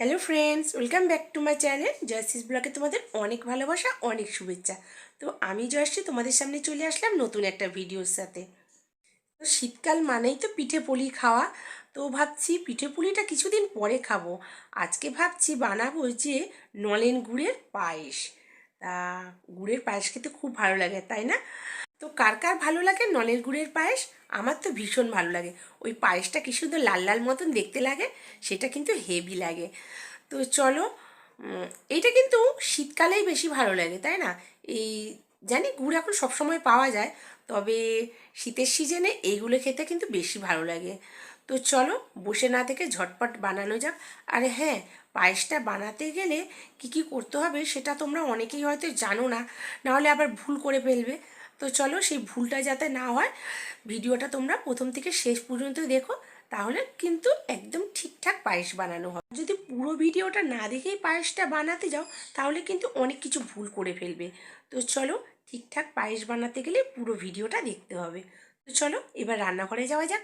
Hello friends welcome back to my channel জয়সিস ব্লগে তোমাদের অনেক ভালোবাসা, অনেক শুভেচ্ছা। তো আমি জয়শ্রী, তোমাদের সামনে চলে আসলাম নতুন একটা ভিডিওর সাথে। তো শীতকাল মানেই তো পিঠে পুলি খাওয়া। তো ভাবছি পিঠে পুলিটা কিছুদিন পরে খাব। আজকে ভাবছি বানাবো যে নলেন গুড়ের পায়েস। তা গুড়ের পায়েস খেতে খুব ভালো লাগে, তাই না? তো কার কার ভালো লাগে? নলের গুড়ের পায়েস? আমার তো ভীষণ ভালো লাগে। ওই পায়েসটা কি সুন্দর লাল লাল মতন দেখতে লাগে? সেটা কিন্তু হেভি লাগে। তো চলো এইটা কিন্তু শীতকালেই বেশি ভালো লাগে, তাই না? এই, জানি গুড় এখন সবসময় পাওয়া যায়, তবে শীতের সিজনে এইগুলো খেতে কিন্তু বেশি ভালো লাগে। তো চলো, বসে না থেকে ঝটপট বানানো যাক। আর হ্যাঁ পায়েসটা বানাতে গেলে কি কি করতে হবে সেটা তোমরা অনেকেই হয়তো জানো না। নাহলে আবার ভুল করে ফেলবে। তো চলো সেই ভুলটা যাতে না হয়, ভিডিওটা তোমরা প্রথম থেকে শেষ পর্যন্ত দেখো, তাহলে কিন্তু একদম ঠিকঠাক পায়েস বানানো হবে। যদি পুরো ভিডিওটা না দেখেই পায়েসটা বানাতে যাও, তাহলে কিন্তু অনেক কিছু ভুল করে ফেলবে। তো চলো ঠিকঠাক পায়েস বানাতে গেলে পুরো ভিডিওটা দেখতে হবে। তো চলো এবার রান্নাঘরে যাওয়া যাক।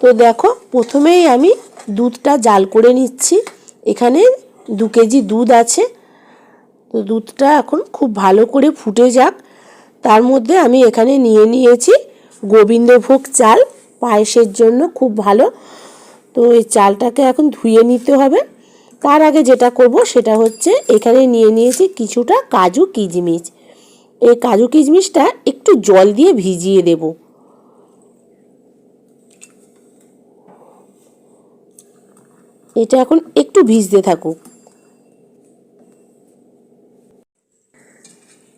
তো দেখো প্রথমেই আমি দুধটা জাল করে নিচ্ছি। এখানে দু কেজি দুধ আছে। তো দুধটা এখন খুব ভালো করে ফুটে যাক। তার মধ্যে আমি এখানে নিয়ে নিয়েছি গোবিন্দভোগ চাল, পায়েসের জন্য খুব ভালো। তো এই চালটাকে এখন ধুয়ে নিতে হবে। তার আগে যেটা করব সেটা হচ্ছে এখানে নিয়ে নিয়েছি কিছুটা কাজু কিশমিশ। এই কাজু কিশমিশটা একটু জল দিয়ে ভিজিয়ে দেবো। এটা এখন একটু ভিজতে থাকুক।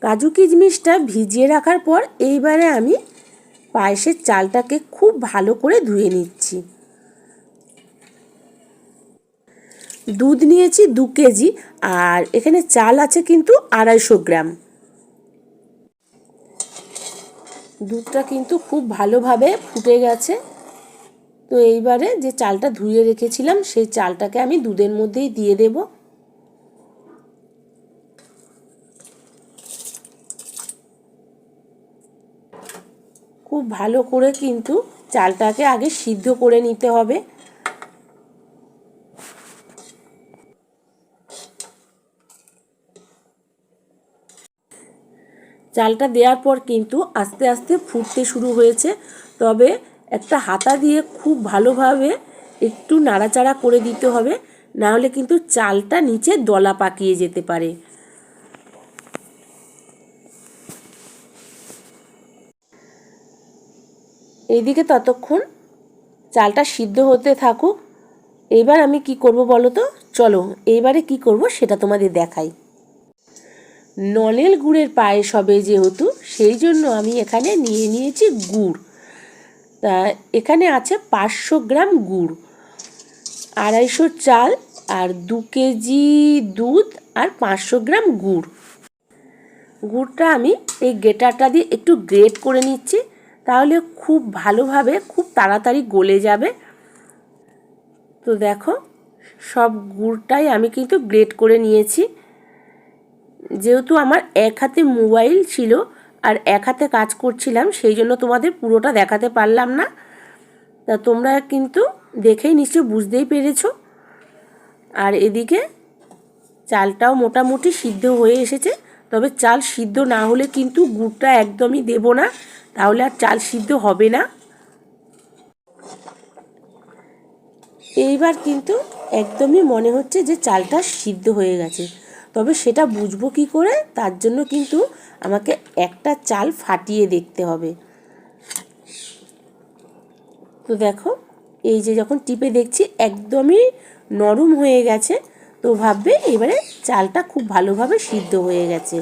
কাজু কিশমিশটা ভিজিয়ে রাখার পর এইবারে আমি পায়েসের চালটাকে খুব ভালো করে ধুয়ে নিচ্ছি। দুধ নিয়েছি দু কেজি আর এখানে চাল আছে কিন্তু আড়াইশো গ্রাম। দুধটা কিন্তু খুব ভালোভাবে ফুটে গেছে। তো এইবারে যে চালটা ধুয়ে রেখেছিলাম সেই চালটাকে আমি দুধের মধ্যেই দিয়ে দেব খুব ভালো করে কিন্তু চালটাকে আগে সিদ্ধ করে নিতে হবে। চালটা দেওয়ার পর কিন্তু আস্তে আস্তে ফুটতে শুরু হয়েছে। তবে একটা হাতা দিয়ে খুব ভালোভাবে একটু নাড়াচাড়া করে দিতে হবে। নাহলে কিন্তু চালটা নিচে দলা পাকিয়ে যেতে পারে। এইদিকে ততক্ষণ চালটা সিদ্ধ হতে থাকুক। এবার আমি কি করব বলো তো? চলো এইবারে কি করব সেটা তোমাদের দেখাই। নলেল গুড়ের পায়েস হবে যেহেতু, সেই জন্য আমি এখানে নিয়ে নিয়েছি গুড়। তা এখানে আছে পাঁচশো গ্রাম গুড়, আড়াইশো চাল আর দু কেজি দুধ আর পাঁচশো গ্রাম গুড়। গুড়টা আমি এই গ্রেটারটা দিয়ে একটু গ্রেট করে নিচ্ছি। তাহলে খুব ভালোভাবে, খুব তাড়াতাড়ি গলে যাবে। তো দেখো, সব গুড়টাই আমি কিন্তু গ্রেট করে নিয়েছি। যেহেতু আমার এক হাতে মোবাইল ছিল আর এক হাতে কাজ করছিলাম, সেই জন্য তোমাদের পুরোটা দেখাতে পারলাম না। তা তোমরা কিন্তু দেখেই নিশ্চয় বুঝতেই পেরেছ। আর এদিকে চালটাও মোটামুটি সিদ্ধ হয়ে এসেছে, তবে চাল সিদ্ধ না হলে কিন্তু গুড়টা একদমই দেব না। তাহলে আর চাল সিদ্ধ হবে না। এইবার কিন্তু একদমই মনে হচ্ছে যে চালটা সিদ্ধ হয়ে গেছে। তবে সেটা বুঝব কি করে, তার জন্য কিন্তু আমাকে একটা চাল ফাটিয়ে দেখতে হবে। তো দেখো, এই যে যখন টিপে দেখছি একদমই নরম হয়ে গেছে, তো ভাববে এবারে চালটা খুব ভালোভাবে সিদ্ধ হয়ে গেছে।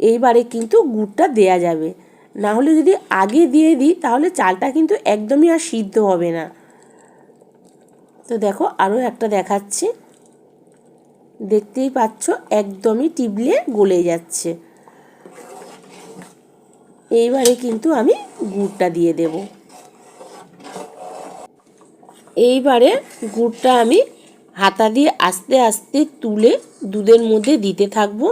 এইবারে কিন্তু গুড়টা দেয়া যাবে। না হলে যদি আগে দিয়ে দিই, তাহলে চালটা কিন্তু একদমই আর সিদ্ধ হবে না। তো দেখো আরও একটা দেখাচ্ছি। দেখতেই পাচ্ছ একদমই টিবলে গলে যাচ্ছে। এইবারে কিন্তু আমি গুড়টা দিয়ে দেব। এইবারে গুড়টা আমি হাতা দিয়ে আস্তে আস্তে তুলে দুধের মধ্যে দিতে থাকব।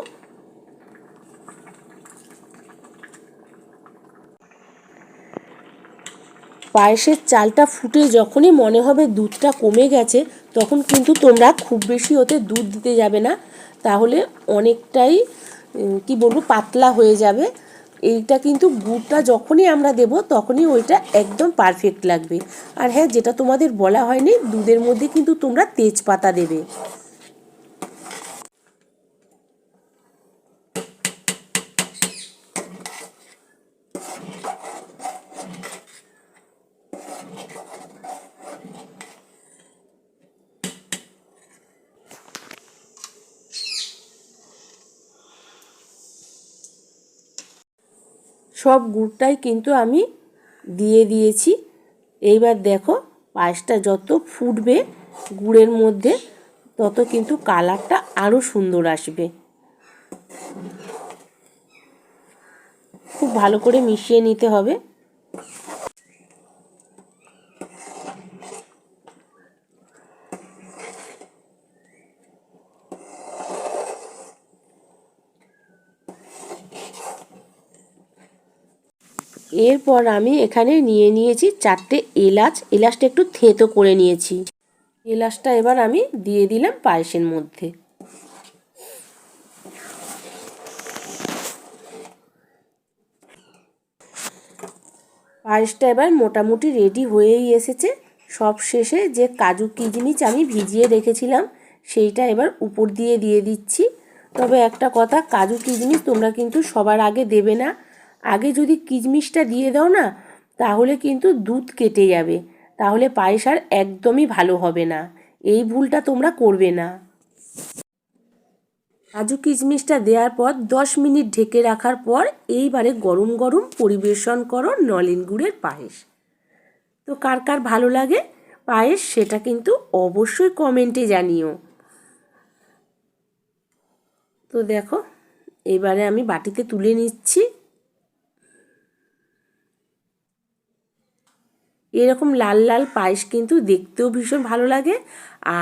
পায়েসের চালটা ফুটে যখনই মনে হবে দুধটা কমে গেছে, তখন কিন্তু তোমরা খুব বেশি ওতে দুধ দিতে যাবে না। তাহলে অনেকটাই কি বলব, পাতলা হয়ে যাবে। এইটা কিন্তু গুড়টা যখনই আমরা দেব, তখনই ওইটা একদম পারফেক্ট লাগবে। আর হ্যাঁ যেটা তোমাদের বলা হয়নি, দুধের মধ্যে কিন্তু তোমরা তেজপাতা দেবে। সব গুড়টাই কিন্তু আমি দিয়ে দিয়েছি। এইবার দেখো, পায়েসটা যত ফুটবে গুড়ের মধ্যে, তত কিন্তু কালারটা আরও সুন্দর আসবে। খুব ভালো করে মিশিয়ে নিতে হবে। এরপর আমি এখানে নিয়ে নিয়েছি চারটে এলাচ। এলাচটা একটু থেঁতো করে নিয়েছি। এলাচটা এবার আমি দিয়ে দিলাম পায়েসের মধ্যে। পায়েসটা এবার মোটামুটি রেডি হয়েই এসেছে। সব শেষে যে কাজু কিচমিচ আমি ভিজিয়ে রেখেছিলাম, সেইটা এবার উপর দিয়ে দিয়ে দিচ্ছি। তবে একটা কথা, কাজু কিচমিচ তোমরা কিন্তু সবার আগে দেবে না। আগে যদি কিচমিচটা দিয়ে দাও না, তাহলে কিন্তু দুধ কেটে যাবে। তাহলে পায়েস আর একদমই ভালো হবে না। এই ভুলটা তোমরা করবে না। কাজু কিশমিশটা দেওয়ার পর দশ মিনিট ঢেকে রাখার পর এইবারে গরম গরম পরিবেশন করো নলেন গুড়ের পায়েস। তো কার কার ভালো লাগে পায়েস, সেটা কিন্তু অবশ্যই কমেন্টে জানিও। তো দেখো, এবারে আমি বাটিতে তুলে নিচ্ছি। এরকম লাল লাল পায়েস কিন্তু দেখতেও ভীষণ ভালো লাগে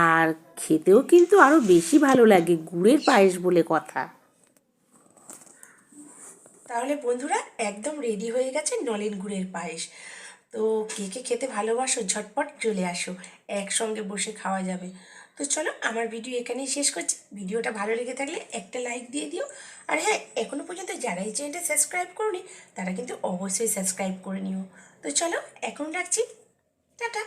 আর খেতেও কিন্তু আরও বেশি ভালো লাগে গুড়ের পায়েস বলে কথা। তাহলে বন্ধুরা একদম রেডি হয়ে গেছে নলেন গুড়ের পায়েস। তো কে কে খেতে ভালোবাসো ঝটপট চলে আসো, একসঙ্গে বসে খাওয়া যাবে। তো চলো আমার ভিডিও এখানেই শেষ করছি। ভিডিওটা ভালো লেগে থাকলে একটা লাইক দিয়ে দিও। আর হ্যাঁ এখনও পর্যন্ত যারা এই চ্যানেলটা সাবস্ক্রাইব করনি, তারা কিন্তু অবশ্যই সাবস্ক্রাইব করে নিও। তো চলো এখন রাখছি। টাটা।